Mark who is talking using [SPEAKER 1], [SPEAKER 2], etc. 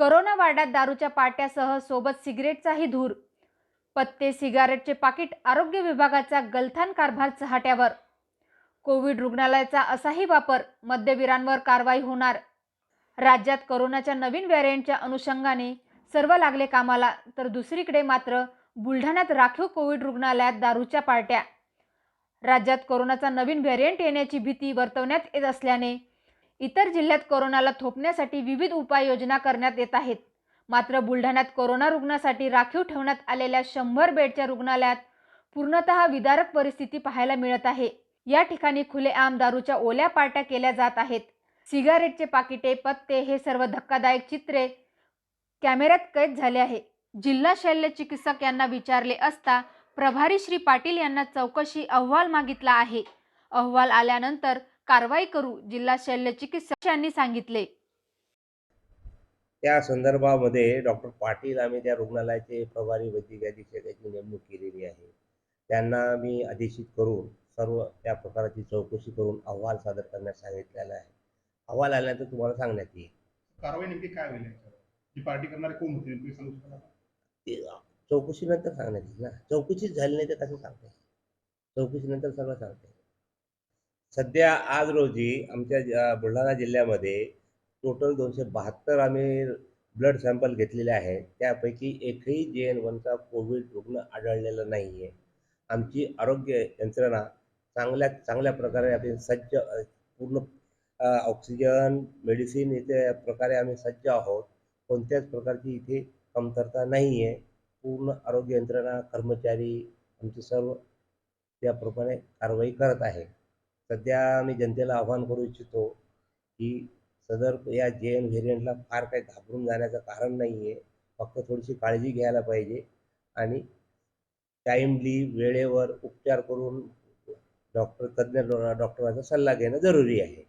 [SPEAKER 1] वार्डात दारूच्या पाट्यासह सोबत सिगरेटचाही धूर. पत्ते सिगारेटचे पाकिट आरोग्य विभागाचा गलथान कारभार चहाट्यावर. कोविड रुग्णालयाचा असाही वापर मद्यवीरांवर कारवाई होणार. राज्यात करोनाच्या नवीन व्हेरियंटच्या अनुषंगाने सर्व लागले कामाला तर दुसरीकडे मात्र बुलढाण्यात राखीव कोविड रुग्णालयात दारूच्या पार्ट्या. राज्यात कोरोनाचा नवीन व्हेरियंट येण्याची भीती वर्तवण्यात येत असल्याने इतर जिल्ह्यात कोरोनाला थोपण्यासाठी विविध उपाययोजना करण्यात येत आहेत. मात्र बुलढाण्यात कोरोना रुग्णासाठी राखीव ठेवण्यात आलेल्या शंभर बेडच्या रुग्णालयात पूर्णतः विदारक परिस्थिती पाहायला मिळत आहे. या ठिकाणी खुलेआम दारूच्या ओल्या पार्ट्या केल्या जात आहेत. सिगारेटचे पाकिटे पत्ते हे सर्व धक्कादायक चित्रे कॅमेऱ्यात कैद झाले आहे. जिल्हा शल्य चिकित्सक यांना विचारले असता प्रभारी श्री पाटील यांना चौकशी अहवाल मागितला आहे. अहवाल आल्यानंतर कारवाई करू जिल्हा शल्य चिकित्सक यांनी सांगितले.
[SPEAKER 2] त्या संदर्भामध्ये डॉक्टर पाटील आम्ही त्या रुग्णालयाचे प्रभारी वैद्यकीय अधीक्षकाची नेमणूक केलेली आहे. त्यांना मी अधीक्षित करून सर्व त्या प्रकाराची चौकशी करून अहवाल सादर करण्यास सांगितलेला आहे. अहवाल आल्यानंतर तुम्हाला सांगण्यात येईल.
[SPEAKER 3] कारवाई नेमकी काय होईल याच्यावर? जी पार्टी करणारे कोण होते नेमकी सांगू शकाल आपण?
[SPEAKER 2] ते चौकशीनंतर सांगण्यात येईल ना. चौकशीच झाली नाही तर कसं सांगता चौकशीनंतर सगळं सांगता सध्या आज रोजी आमच्या ज- बुलढाणा जिल्ह्यामध्ये टोटल दोनशे बहात्तर आम्ही ब्लड सॅम्पल घेतलेले आहेत त्यापैकी एकही जे एन वनचा कोविड रुग्ण आढळलेला नाही आहे आमची आरोग्य यंत्रणा चांगल्या चांगल्या प्रकारे आम्ही सज्ज अ, पूर्ण अ, ऑक्सिजन मेडिसिन इथे प्रकारे आम्ही सज्ज आहोत. कोणत्याच प्रकारची इथे कमतरता नाही आहे पूर्ण आरोग्य यंत्रणा कर्मचारी आमचे सर्व त्याप्रमाणे कारवाई करत आहे. सध्या मी जनतेला आवाहन करू इच्छितो की सदर या जे एन व्हेरियंटला फार काही घाबरून जाण्याचं कारण नाही आहे फक्त थोडीशी काळजी घ्यायला पाहिजे आणि टाईमली वेळेवर उपचार करून डॉक्टर तज्ज्ञ डॉक्टरांचा सल्ला घेणं जरुरी आहे.